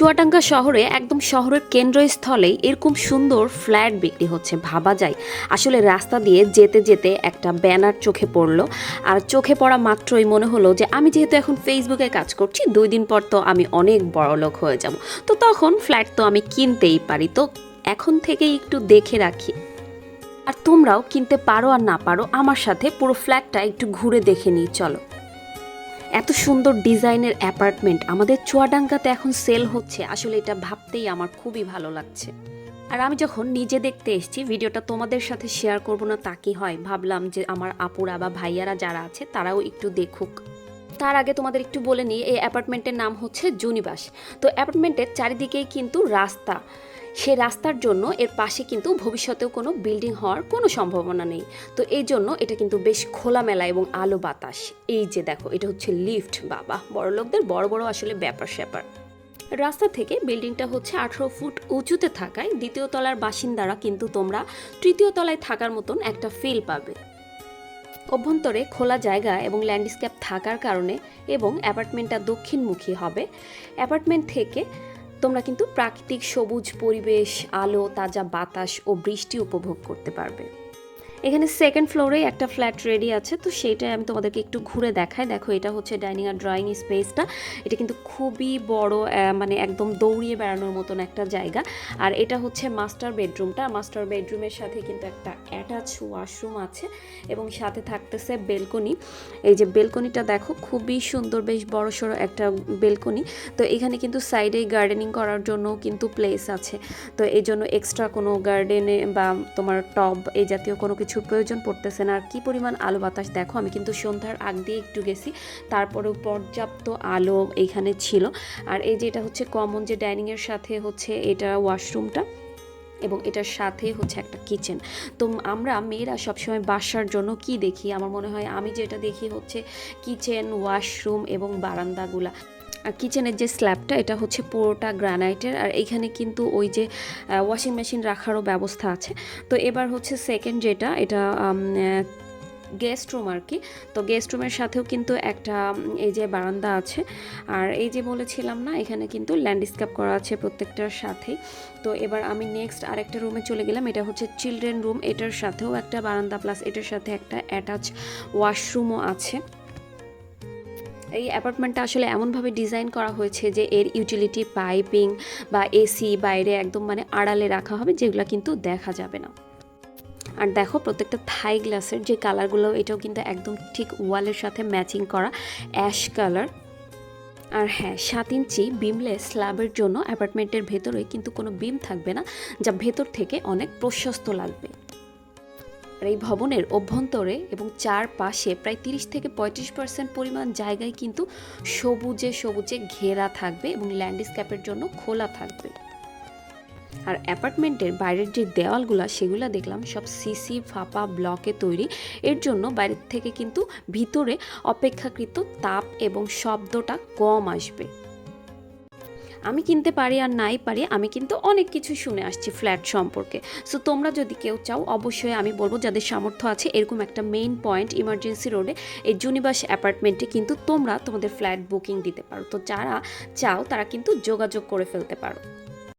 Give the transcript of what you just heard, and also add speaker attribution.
Speaker 1: চুয়াডাঙ্গা শহরে একদম শহরের কেন্দ্রস্থলেই এরকম সুন্দর ফ্ল্যাট বিক্রি হচ্ছে, ভাবা যায়। আসলে রাস্তা দিয়ে যেতে যেতে একটা ব্যানার চোখে পড়ল। আর চোখে পড়া মাত্রই মনে হলো যে, আমি যেহেতু এখন ফেসবুকে কাজ করছি, দুই দিন পর তো আমি অনেক বড় লোক হয়ে যাব। তো তখন ফ্ল্যাট তো আমি কিনতেই পারি। তো এখন থেকেই একটু দেখে রাখি। আর তোমরাও কিনতে পারো আর না পারো, আমার সাথে পুরো ফ্ল্যাটটা একটু ঘুরে দেখে নিই, চলো। এত সুন্দর ডিজাইনের অ্যাপার্টমেন্ট আমাদের চুয়াডাঙ্গাতে এখন সেল হচ্ছে, আসলে এটা ভাবতেই আমার খুবই ভালো লাগছে। আর আমি যখন নিজে দেখতে এসেছি, ভিডিওটা তোমাদের সাথে শেয়ার করব না তা কি হয়? ভাবলাম যে আমার আপুরা বা ভাইয়ারা যারা আছে, তারাও একটু দেখুক। তার আগে তোমাদের একটু বলে নিই, এই অ্যাপার্টমেন্টের নাম হচ্ছে জুনিবাস। তো অ্যাপার্টমেন্টের চারিদিকেই কিন্তু রাস্তা। সে রাস্তার জন্য এর পাশে কিন্তু ভবিষ্যতেও কোনো বিল্ডিং হওয়ার কোনো সম্ভাবনা নেই। তো এই জন্য এটা কিন্তু বেশ খোলামেলা এবং আলো বাতাস। এই যে দেখো, এটা হচ্ছে লিফট, বাবা। বড় লোকদের বড় বড় আসলে ব্যাপার স্যাপার। রাস্তা থেকে বিল্ডিংটা হচ্ছে আঠারো ফুট উঁচুতে থাকায় দ্বিতীয় তলার বাসিন্দারা কিন্তু তোমরা তৃতীয় তলায় থাকার মতন একটা ফিল পাবে। অভ্যন্তরে খোলা জায়গা এবং ল্যান্ডস্কেপ থাকার কারণে এবং অ্যাপার্টমেন্টটা দক্ষিণমুখী হবে। অ্যাপার্টমেন্ট থেকে তোমরা কিন্তু প্রাকৃতিক সবুজ পরিবেশ আলো তাজা বাতাস ও বৃষ্টি উপভোগ করতে পারবে। এখানে সেকেন্ড ফ্লোরে একটা ফ্ল্যাট রেডি আছে, তো সেইটাই আমি তোমাদেরকে একটু ঘুরে দেখাই। দেখো, এটা হচ্ছে ডাইনিং আর ড্রয়িং স্পেসটা এটা কিন্তু খুবই বড় মানে একদম দৌড়িয়ে বেড়ানোর মতন একটা জায়গা। আর এটা হচ্ছে মাস্টার বেডরুমটা মাস্টার বেডরুমের সাথে কিন্তু একটা অ্যাটাচ ওয়াশরুম আছে এবং সাথে থাকতেছে বেলকনি এই যে বেলকনিটা দেখো, খুবই সুন্দর, বেশ বড় সড়ো একটা বেলকনি তো এখানে কিন্তু সাইডে গার্ডেনিং করার জন্য কিন্তু প্লেস আছে। তো এই জন্য এক্সট্রা কোনো গার্ডেনে বা তোমার টব এই জাতীয় কোনো কিছুর প্রয়োজন পড়তেছে না। আর কি পরিমাণ আলো বাতাস দেখো, আমি কিন্তু সন্ধ্যার আগ দিয়ে একটু গেছি, তারপরেও পর্যাপ্ত আলো এখানে ছিল। আর এই যে এটা হচ্ছে কমন যে ডাইনিংয়ের সাথে হচ্ছে এটা ওয়াশরুমটা এবং এটার সাথে হচ্ছে একটা কিচেন তো আমরা মেয়েরা সবসময় বাসার জন্য কি দেখি? আমার মনে হয় আমি যেটা দেখি হচ্ছে কিচেন ওয়াশরুম এবং বারান্দাগুলা। আর কিচেনের যে স্ল্যাবটা এটা হচ্ছে পুরোটা গ্রানাইটের আর এখানে কিন্তু ওই যে ওয়াশিং মেশিন রাখারও ব্যবস্থা আছে। তো এবার হচ্ছে সেকেন্ড যেটা, এটা গেস্ট রুম আর কি। তো গেস্ট রুমের সাথেও কিন্তু একটা এই যে বারান্দা আছে। আর এই যে বলেছিলাম না, এখানে কিন্তু ল্যান্ডস্কেপ করা আছে প্রত্যেকটার সাথেই। তো এবার আমি নেক্সট আরেকটা রুমে চলে গেলাম। এটা হচ্ছে চিলড্রেন রুম এটার সাথেও একটা বারান্দা প্লাস এটার সাথে একটা অ্যাটাচ ওয়াশরুমও আছে। এই অ্যাপার্টমেন্টটা আসলে এমনভাবে ডিজাইন করা হয়েছে যে এর ইউটিলিটি পাইপিং বা এসি বাইরে একদম মানে আড়ালে রাখা হবে, যেগুলো কিন্তু দেখা যাবে না। আর দেখো প্রত্যেকটা থাই গ্লাসের যে কালারগুলো, এটাও কিন্তু একদম ঠিক ওয়ালের সাথে ম্যাচিং করা অ্যাশ কালার। আর হ্যাঁ সাত ইঞ্চি বিমলে স্ল্যাবের জন্য অ্যাপার্টমেন্টের ভেতরে কিন্তু কোনো বিম থাকবে না, যা ভেতর থেকে অনেক প্রশস্ত লাগবে। আর এই ভবনের অভ্যন্তরে এবং চারপাশে প্রায় তিরিশ থেকে পঁয়ত্রিশ পার্সেন্ট পরিমাণ জায়গায় কিন্তু সবুজে সবুজে ঘেরা থাকবে এবং ল্যান্ডস্কেপের জন্য খোলা থাকবে। আর অ্যাপার্টমেন্টের বাইরের যে দেওয়ালগুলো, সেগুলো দেখলাম সব সিসি ফাঁপা ব্লকে তৈরি। এর জন্য বাইরের থেকে কিন্তু ভিতরে অপেক্ষাকৃত তাপ এবং শব্দটা কম আসবে। আমি কিনতে পারি আর নাই পারি, আমি কিন্তু অনেক কিছু শুনে আসছি ফ্ল্যাট সম্পর্কে। সো তোমরা যদি কেউ চাও, অবশ্যই আমি বলব যাদের সামর্থ্য আছে, এরকম একটা মেইন পয়েন্ট ইমার্জেন্সি রোডে এই জুনিবাস অ্যাপার্টমেন্টে কিন্তু তোমরা তোমাদের ফ্ল্যাট বুকিং দিতে পারো। তো যারা চাও, তারা কিন্তু যোগাযোগ করে ফেলতে পারো।